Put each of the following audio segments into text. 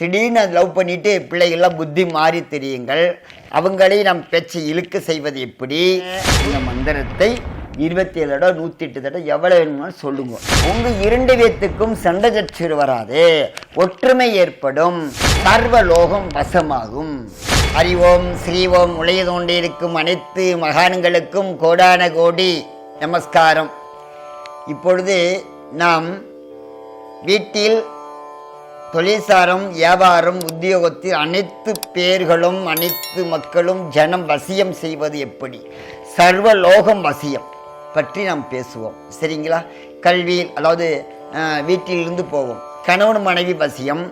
திடீர்னு லவ் பண்ணிட்டு பிள்ளைகள்லாம் புத்தி மாறி தெரியுங்கள். அவங்களே நம் பேச்சு இழுக்க செய்வது எப்படி? இந்த மந்திரத்தை இருபத்தி ஏழு தடவை நூற்றி எட்டு தடவை எவ்வளோ வேணும்னு சொல்லுங்க. உங்கள் இரண்டு பேத்துக்கும் சண்டை சச்சரவு வராது. ஒற்றுமை ஏற்படும். சர்வலோகம் வசமாகும். அறிவோம் ஸ்ரீவோம் உலக தோண்டியிருக்கும் அனைத்து மகான்களுக்கும் கோடான கோடி நமஸ்காரம். இப்பொழுது நாம் வீட்டில் தொழிற்சாரம் வியாபாரம் உத்தியோகத்தில் அனைத்து பேர்களும் அனைத்து மக்களும் ஜனம் வசியம் செய்வது எப்படி? சர்வ லோகம் வசியம் பற்றி நாம் பேசுவோம். சரிங்களா? கல்வியில் அதாவது வீட்டிலிருந்து போவோம். கணவன் மனைவி வசியம்.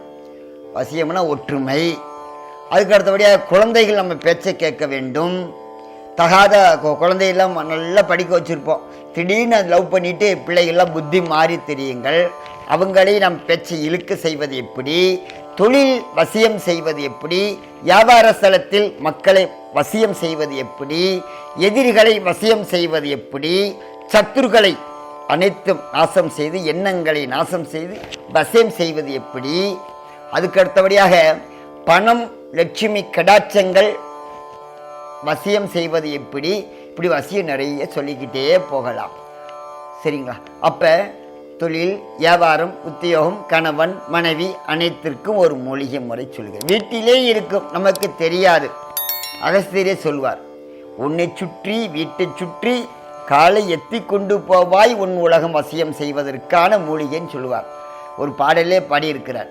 வசியம்னா ஒற்றுமை. அதுக்கு அடுத்தபடியாக குழந்தைகள் நம்ம பேச்சை கேட்க வேண்டும். தகாத குழந்தையெல்லாம் நல்லா படிக்க வச்சுருப்போம். திடீர்னு லவ் பண்ணிவிட்டு பிள்ளைகள்லாம் புத்தி மாறி தெரியுங்கள். அவங்களை நம் பேச்சை இழுக்க செய்வது எப்படி? தொழில் வசியம் செய்வது எப்படி? வியாபார ஸ்தலத்தில் மக்களை வசியம் செய்வது எப்படி? எதிரிகளை வசியம் செய்வது எப்படி? சத்துருக்களை அனைத்தும் நாசம் செய்து எண்ணங்களை நாசம் செய்து வசியம் செய்வது எப்படி? அதுக்கு அடுத்தபடியாக பணம் லட்சுமி கடாட்சங்கள் வசியம் செய்வது எப்படி? இப்படி வசியம் நிறைய சொல்லிக்கிட்டே போகலாம். சரிங்களா? அப்போ தொழில் வியாபாரம் உத்தியோகம் கணவன் மனைவி அனைத்திற்கும் ஒரு மூலிகை முறை சொல்கிறேன் வீட்டிலே இருக்கும் நமக்கு தெரியாது. அகஸ்தியரே சொல்வார் உன்னை சுற்றி வீட்டை சுற்றி காலை எத்தி கொண்டு போவாய். உன் உலகம் வசியம் செய்வதற்கான மூலிகைன்னு சொல்லுவார். ஒரு பாடலே பாடியிருக்கிறார்.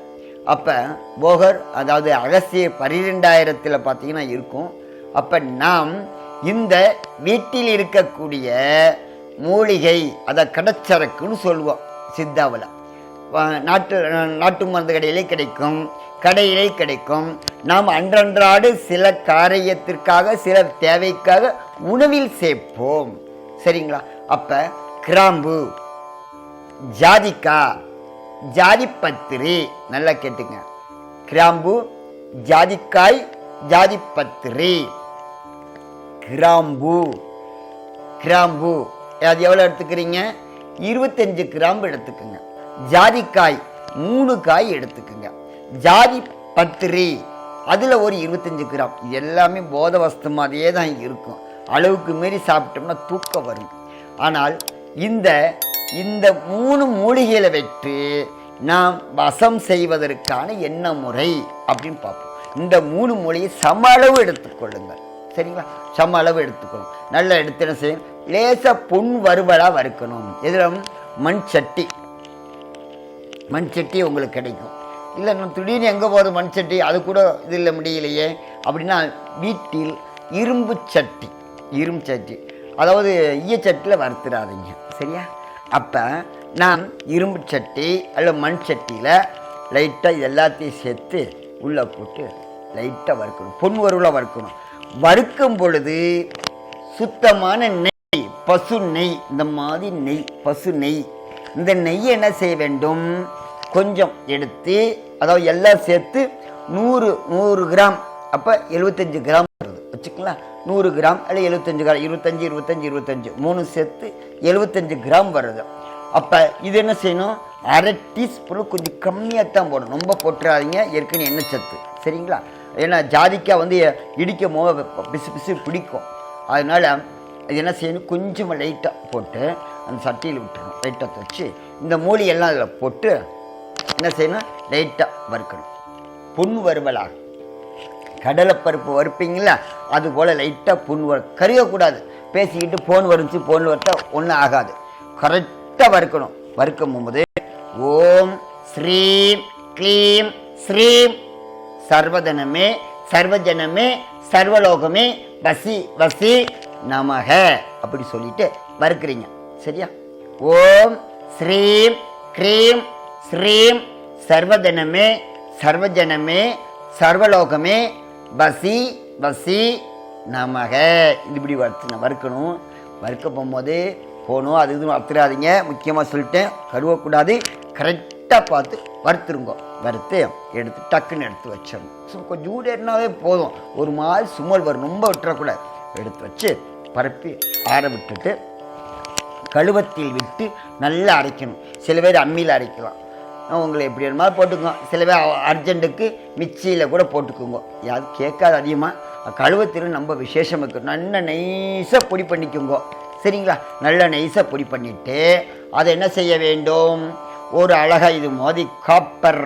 அப்போ போகர் அதாவது அகஸ்திய பன்னிரெண்டாயிரத்தில் பார்த்தீங்கன்னா இருக்கும். அப்போ நாம் இந்த வீட்டில் இருக்கக்கூடிய மூலிகை அதை கடச்சரக்குன்னு சொல்லுவோம் சித்தாவில் நாட்டு நாட்டு மருந்து கடையிலே கிடைக்கும் கடையிலே கிடைக்கும். நாம் அன்றன்றாடு சில காரியத்திற்காக சில தேவைக்காக உணவில் சேர்ப்போம். சரிங்களா? அப்போ கிராம்பு ஜாதிக்கா ஜாதிப்பத்திரி நல்லா கேட்டுங்க. கிராம்பு ஜாதிக்காய் ஜாதிப்பத்திரி. கிராம்பு கிராம்பு. அது எவ்வளோ எடுத்துக்கிறீங்க? இருபத்தஞ்சு கிராம்பு எடுத்துக்கோங்க. ஜாதிக்காய் மூணு காய் எடுத்துக்கோங்க. ஜாதி பத்திரி அதில் ஒரு இருபத்தஞ்சு கிராம். இது எல்லாமே போதவஸ்து மாதிரியே தான் இருக்கும். அளவுக்கு மீறி சாப்பிட்டோம்னா தூக்கம் வரும். ஆனால் இந்த இந்த மூணு மூலிகைகளை வைத்து நாம் வசம் செய்வதற்கான என்ன முறை அப்படின்னு பார்ப்போம். இந்த மூணு மூலிகை சம அளவு எடுத்துக்கொள்ளுங்கள். சரிங்களா? சம அளவு எடுத்துக்கணும் நல்லா எடுத்து என்ன செய்யணும்? லேச பொன் வறுவலாக வறுக்கணும். இதில் மண் சட்டி. மண் சட்டி உங்களுக்கு கிடைக்கும். இல்லை நம்ம திடீர்னு எங்கே போகுது மண் சட்டி? அது கூட இதில் முடியலையே. அப்படின்னா வீட்டில் இரும்பு சட்டி. இரும்பு சட்டி. அதாவது ஈயச்சட்டியில் வறுத்துடாதீங்க சரியா? அப்போ நான் இரும்பு சட்டி அல்ல மண் சட்டியில் லைட்டாக இது எல்லாத்தையும் சேர்த்து உள்ளே போட்டு லைட்டாக வறுக்கணும். பொன் வறுவலாக வறுக்கணும். வறுக்கும் பொழுது சுத்தமான பசு நெய் இந்த மாதிரி நெய் பசு நெய். இந்த நெய்யை என்ன செய்ய வேண்டும்? கொஞ்சம் எடுத்து அதாவது எல்லாம் சேர்த்து நூறு நூறு கிராம் அப்போ எழுபத்தஞ்சு கிராம் வருது. வச்சுக்கலாம் நூறு கிராம் அல்ல எழுபத்தஞ்சு கிராம் இருபத்தஞ்சு இருபத்தஞ்சி இருபத்தஞ்சு. மூணு சேர்த்து எழுபத்தஞ்சு கிராம் வருது. அப்போ இது என்ன செய்யணும்? அரை டீஸ்பூன் கொஞ்சம் கம்மியாக தான் போடணும். ரொம்ப போட்டுறாதீங்க. ஏற்கனவே எண்ணெய் சத்து. சரிங்களா? ஏன்னா ஜாதிக்காய் வந்து இடிக்கும் போது பிசு பிசு பிடிக்கும். அதனால் என்ன செய்யணும்? கொஞ்சம் லைட்டாக போட்டு அந்த சட்டியில் விட்டுறணும். லைட்டாக தச்சு இந்த மூலிகையெல்லாம் அதில் போட்டு என்ன செய்யணும்? லைட்டாக வறுக்கணும். புண் வறுவலாக கடலைப்பருப்பு வறுப்பீங்களா அது போல் லைட்டாக புண் வறு கருகக்கூடாது. பேசிக்கிட்டு ஃபோன் வறுத்து ஃபோன் வறுத்தா ஒன்றும் ஆகாது. கரெக்டாக வறுக்கணும். வறுக்கும் போது ஓம் ஸ்ரீம் க்ளீம் ஸ்ரீம். சர்வதனமே சர்வஜனமே சர்வலோகமே வசி வசி நமக அப்படி சொல்லிட்டு வறுக்கிறீங்க. சரியா? ஓம் ஸ்ரீம் க்ரீம் ஸ்ரீம் சர்வதனமே சர்வஜனமே சர்வலோகமே வசி வசி நமக. இது இப்படி வறுத்து வறுக்கணும். வறுக்க போகும்போது போகணும் அது இதுவும் வறுத்துறாதீங்க. முக்கியமாக சொல்லிட்டேன் கருவக்கூடாது கரெக்டாக பார்த்து வறுத்துருங்க. வறுத்து எடுத்து டக்குன்னு எடுத்து வச்சிடணும். ஸோ கொஞ்சம் சூடேறினாவே போதும். ஒரு மாதிரி சுமல் வரும். ரொம்ப விட்டுறக்கூடாது. எடுத்து வச்சு பரப்பி ஆற விட்டுட்டு கழுவத்தில் விட்டு நல்லா அரைக்கணும். சில பேர் அம்மியில் அரைக்கலாம். உங்களை எப்படி வேணுமா போட்டுக்கோங்க சில பேர் அர்ஜென்ட்டுக்கு மிக்சியில் கூட போட்டுக்கோங்க. யாரும் கேட்காது அதிகமாக கழுவத்திலும் நம்ம விசேஷம் இருக்கு. நல்ல நைஸாக பொடி பண்ணிக்கோங்க. சரிங்களா? நல்ல நைஸாக பொடி பண்ணிவிட்டு அதை என்ன செய்ய வேண்டும்? ஒரு அழகாக இது மாதிரி காப்பர்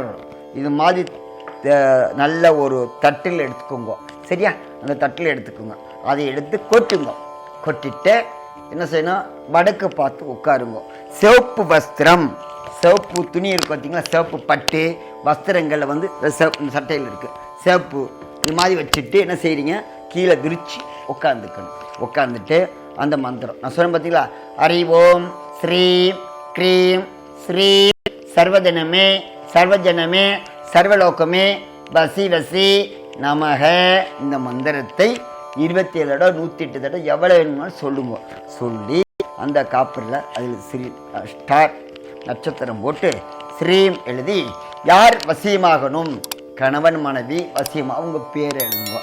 இது மாதிரி நல்ல ஒரு தட்டில் எடுத்துக்கோங்க. சரியா? அந்த தட்டில் எடுத்துக்கோங்க. அதை எடுத்து கொட்டுங்க. கொட்டிட்டு என்ன செய்யணும்? வடக்கு பார்த்து உட்காருங்க. சிவப்பு வஸ்திரம். சிவப்பு துணி இருக்கு பார்த்தீங்களா சிவப்பு பட்டு வஸ்திரங்களில் வந்து இந்த சட்டையில் இருக்குது சிவப்பு இது மாதிரி வச்சுட்டு என்ன செய்கிறீங்க கீழே விரித்து உட்காந்துக்கணும் உட்காந்துட்டு அந்த மந்திரம். நான் சொன்னேன் பார்த்தீங்களா அறிவோம் ஸ்ரீம் க்ரீம் ஸ்ரீ சர்வஜனமே சர்வஜனமே சர்வலோகமே வசி வசி நமக. இந்த மந்திரத்தை இருபத்தி ஏழு தடவை நூற்றி எட்டு தடவை எவ்வளோ வேணுமாலும் சொல்லுங்க. சொல்லி அந்த காப்பரில் அதில் ஸ்ரீ ஸ்டார் நட்சத்திரம் போட்டு ஸ்ரீம் எழுதி யார் வசியமாகணும்? கணவன் மனைவி வசியம்? அவங்க பேர் எழுதுங்க.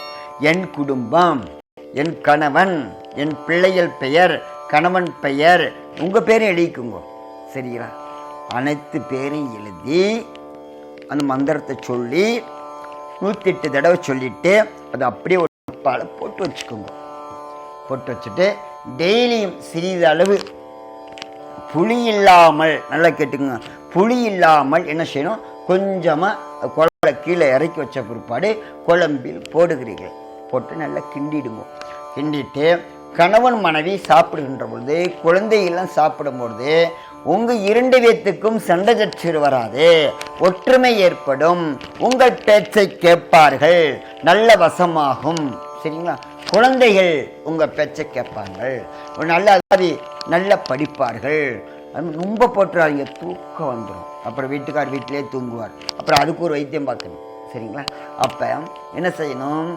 என் குடும்பம் என் கணவன் என் பிள்ளைகள் பெயர் கணவன் பெயர் உங்கள் பேரும் எழுதிக்குங்க. சரிங்களா? அனைத்து பேரையும் எழுதி அந்த மந்திரத்தை சொல்லி நூற்றி எட்டு தடவை சொல்லிவிட்டு அது அப்படியே ஒரு போட்டு வச்சுக்கோங்க. போட்டு வச்சுட்டு டெய்லியும் சிறிதளவு புளி இல்லாமல் நல்லா கேட்டுக்கோங்க. புளி இல்லாமல் என்ன செய்யணும்? கொஞ்சமாக குழம்புல கீழே இறக்கி வச்ச பிற்பாடு குழம்பில் போடுகிறீர்கள். போட்டு நல்லா கிண்டிடுங்க. கிண்டிட்டு கணவன் மனைவி சாப்பிடுகின்ற பொழுது குழந்தைகள்லாம் சாப்பிடும் பொழுது உங்கள் இரண்டு பேத்துக்கும் சண்டை சச்சரவு வராது. ஒற்றுமை ஏற்படும். உங்கள் பேச்சை கேட்பார்கள். நல்ல வசமாகும். சரிங்களா? குழந்தைகள் உங்கள் பேச்சை கேட்பாங்க ஒரு நல்ல அதாவது நல்ல படிப்பார்கள். ரொம்ப போட்டுறாதீங்க தூக்கம் வந்துடும் அப்புறம் வீட்டுக்கார் வீட்டிலே தூங்குவார். அப்புறம் அதுக்கு ஒரு வைத்தியம் பார்க்கணும். சரிங்களா? அப்போ என்ன செய்யணும்?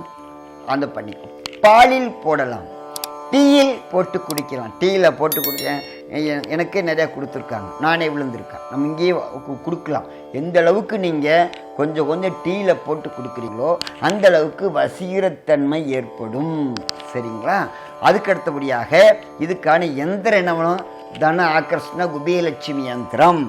அந்த பண்ணிக்கும் பாலில் போடலாம். டீயில் போட்டு குடிக்கலாம். டீயில் போட்டு குடிக்க எனக்கே நிறையா கொடுத்துருக்காங்க. நானே விழுந்திருக்கேன். நம்ம இங்கேயே கொடுக்கலாம். எந்த அளவுக்கு நீங்கள் கொஞ்சம் கொஞ்சம் டீயில் போட்டு கொடுக்குறீங்களோ அந்த அளவுக்கு வசீகரத்தன்மை ஏற்படும். சரிங்களா? அதுக்கு அடுத்தபடியாக இதுக்கான எந்திரம் என்ன தன ஆகர்ஷ்ண குபேலட்சுமி யந்திரம்.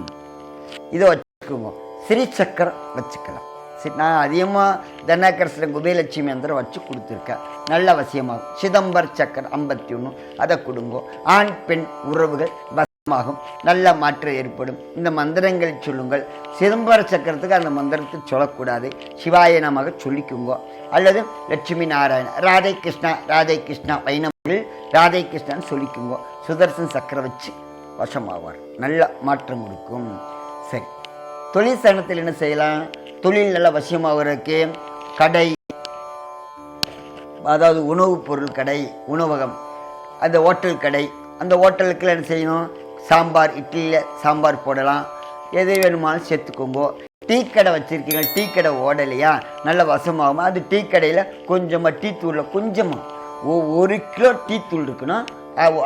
இதை வச்சுக்குவோம் ஸ்ரீ சக்கரம் வச்சுக்கலாம். சரி நான் அதிகமாக தனகரசன் குபேலட்சுமி யந்திரம் வச்சு கொடுத்துருக்கேன். நல்ல அவசியமாகும் சிதம்பர் சக்கரம் ஐம்பத்தி ஒன்று அதை கொடுங்கோ. ஆண் பெண் உறவுகள் வசமாகும். நல்ல மாற்றம் ஏற்படும். இந்த மந்திரங்கள் சொல்லுங்கள். சிதம்பர சக்கரத்துக்கு அந்த மந்திரத்தை சொல்லக்கூடாது. சிவாய நமக சொல்லிக்குங்கோ. அல்லது லட்சுமி நாராயண ராதை கிருஷ்ணா ராதை கிருஷ்ணா வைணவர்கள் ராதை கிருஷ்ணான்னு சொல்லிக்குங்கோ. சுதர்சன் சக்கரம் வச்சு வசமாவார். நல்ல மாற்றம் கொடுக்கும். சரி. தொழில் என்ன செய்யலாம்? தொழில் நல்ல வசியமாகிறதுக்கு கடை அதாவது உணவுப் பொருள் கடை உணவகம் அந்த ஹோட்டல் கடை. அந்த ஹோட்டலுக்குள்ள என்ன செய்யணும்? சாம்பார் இட்லியில் சாம்பார் போடலாம். எது வேணுமானாலும் சேர்த்துக்கோங்கோ. டீ கடை வச்சுருக்கீங்க டீ கடை ஓடலையா? நல்ல வசமாகும்? அது டீ கடையில் கொஞ்சமாக டீ தூளில் கொஞ்சமாக ஓ ஒரு கிலோ டீ தூள் இருக்குன்னா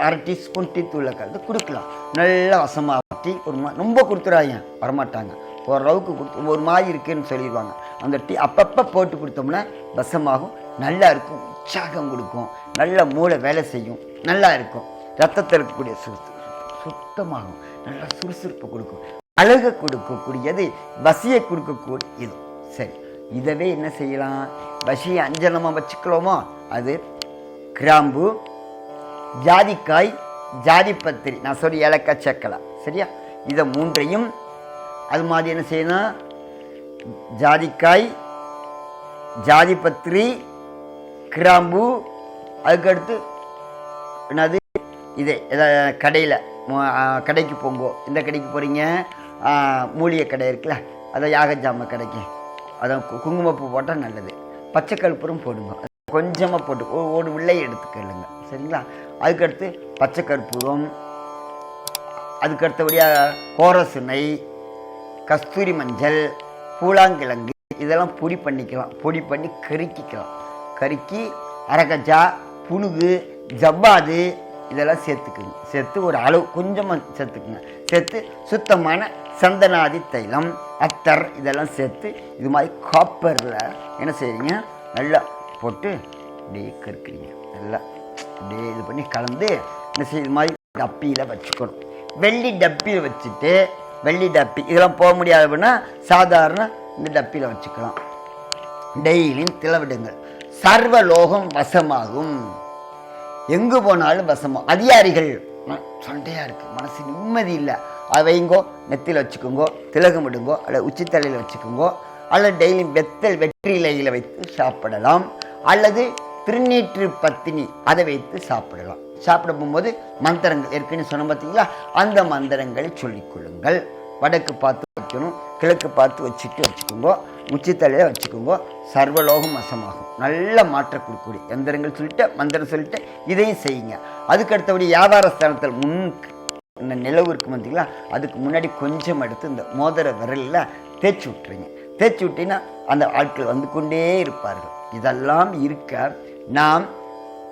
அரை டீஸ்பூன் டீ தூளில் கலந்து கொடுக்கலாம். நல்லா வசமாக டீ ஒரு ரொம்ப கொடுத்துறாங்க வரமாட்டாங்க. ஓரளவுக்கு கொடுத்து ஒரு மாதிரி இருக்குன்னு சொல்லிடுவாங்க. அந்த டீ அப்பப்போ போட்டு கொடுத்தோம்னா வசமாகும் நல்லா இருக்கும் உற்சாகம் கொடுக்கும் நல்ல மூளை வேலை செய்யும் நல்லா இருக்கும். ரத்தத்தில் இருக்கக்கூடிய சுறுசுறுப்பு சுத்தமாகும் நல்லா சுறுசுறுப்பு கொடுக்கும். அழகை கொடுக்கக்கூடியது வசியை கொடுக்கக்கூடிய இது. சரி இதவே என்ன செய்யலாம்? வசியை அஞ்சனமாக வச்சுக்கிறோமோ அது கிராம்பு ஜாதிக்காய் ஜாதிப்பத்திரி. நான் சொல்லி ஏலக்காய் சேர்க்கலாம் சரியா? இதை மூன்றையும் அது மாதிரி என்ன செய்யணும் ஜாதிக்காய் ஜாதிபத்திரி கிராம்பு அதுக்கடுத்து என்னது? இது கடையில் கடைக்கு போங்கோ. இந்த கடைக்கு போகிறீங்க மூலிகை கடை இருக்குல்ல அதை யாகஜாம கடைக்கு. அதான் கு- குங்குமப்பூ போட்டால் நல்லது. பச்சை கருப்பூரம் போடுங்க. கொஞ்சமாக போட்டு ஒரு ஒரு வில்லை எடுத்துக்கலுங்க சரிங்களா? அதுக்கடுத்து பச்சை கற்பூரம் அதுக்கு அடுத்தபடியாக கோரசுனை கஸ்தூரி மஞ்சள் பூலாங்கிழங்கு இதெல்லாம் பொடி பண்ணிக்கலாம். பொடி பண்ணி கருக்கிக்கலாம். கருக்கி அரகஜா புனுகு ஜவ்வாது இதெல்லாம் சேர்த்துக்குங்க. சேர்த்து ஒரு அளவு கொஞ்சமாக சேர்த்துக்குங்க. சேர்த்து சுத்தமான சந்தனாதி தைலம் அத்தர் இதெல்லாம் சேர்த்து இது மாதிரி காப்பரில் என்ன செய்கிறீங்க நல்லா போட்டு அப்படியே கருக்குறீங்க. நல்லா அப்படியே இது பண்ணி கலந்து என்ன செய்ய இது மாதிரி டப்பியில் வச்சுக்கணும். வெள்ளி டப்பியில் வச்சுட்டு வெள்ளி டப்பி. இதெல்லாம் போக முடியாது அப்படின்னா சாதாரண இந்த டப்பியில் வச்சுக்கலாம். டெய்லியும் திளவிடுங்கள். சர்வ லோகம் வசமாகும். எங்கு போனாலும் வசமாகும் அதிகாரிகள் ம- சண்டையா மனசு நிம்மதி இல்லை. அதை வைங்கோ நெத்தியில் வச்சுக்கோங்கோ திலகம் விடுங்கோ அல்லது உச்சித்தலையில் வச்சுக்கோங்கோ அல்லது டெய்லியும் வெத்தல் வெற்றிலையில் வைத்து சாப்பிடலாம். அல்லது திருநீற்று பத்தினி. அதை வைத்து சாப்பிடலாம். சாப்பிட போகும்போது மந்திரங்கள் ஏற்கனவே சொன்ன பார்த்தீங்களா அந்த மந்திரங்களை சொல்லிக் கொள்ளுங்கள். வடக்கு பார்த்து வைக்கணும் கிழக்கு பார்த்து வச்சுட்டு வச்சுக்கோங்க உச்சித்தலையில் வச்சுக்கோங்க. சர்வலோகம் வசமாகும். நல்ல மாற்றம் கொடுக்கக்கூடிய எந்திரங்கள் சொல்லிட்டு மந்திரம் சொல்லிட்டு இதையும் செய்யுங்க. அதுக்கு அடுத்தபடி வியாபார ஸ்தானத்தில் முன் இந்த நிலவு இருக்கு பார்த்தீங்களா அதுக்கு முன்னாடி கொஞ்சம் எடுத்து இந்த மோதிர விரலில் தேய்ச்சி விட்டுருங்க. தேய்ச்சி விட்டீங்கன்னா அந்த ஆட்கள் வந்து கொண்டே இருப்பார்கள். இதெல்லாம் இருக்க நாம்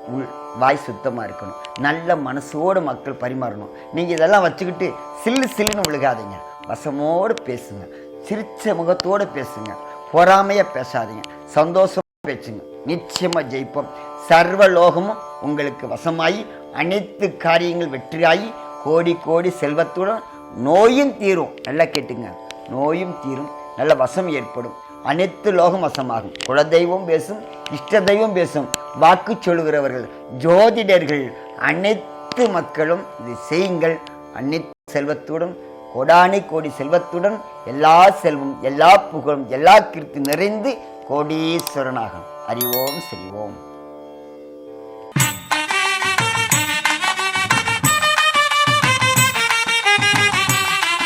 உள் வாய் சுத்தமாக இருக்கணும். நல்ல மனசோடு மக்கள் பரிமாறணும். நீங்கள் இதெல்லாம் வச்சுக்கிட்டு சில்லு சில்லுன்னு விழுகாதீங்க. வசமோடு பேசுங்க. சிரிச்ச முகத்தோடு பேசுங்க. பொறாமையாக பேசாதீங்க. சந்தோஷமாக பேசுங்க. நிச்சயமாக ஜெயிப்போம். சர்வ லோகமும் உங்களுக்கு வசமாகி அனைத்து காரியங்கள் வெற்றியாகி கோடி கோடி செல்வத்துடன் நோயும் தீரும். நல்லா கேட்டுங்க. நோயும் தீரும். நல்ல வசம் ஏற்படும். அனைத்து லோகம் வசமாகும் குலதெய்வம் பேசும் இஷ்ட தெய்வம் பேசும் வாக்கு சொல்லுகிறவர்கள் ஜோதிடர்கள் அனைத்து மக்களும் இதை செய்யுங்கள். அனைத்து செல்வத்துடன் கோடானி கோடி செல்வத்துடன் எல்லா செல்வம் எல்லா புகழும் எல்லா கீர்த்தி நிறைந்து கோடீஸ்வரனாகும். அறிவோம் செல்வோம்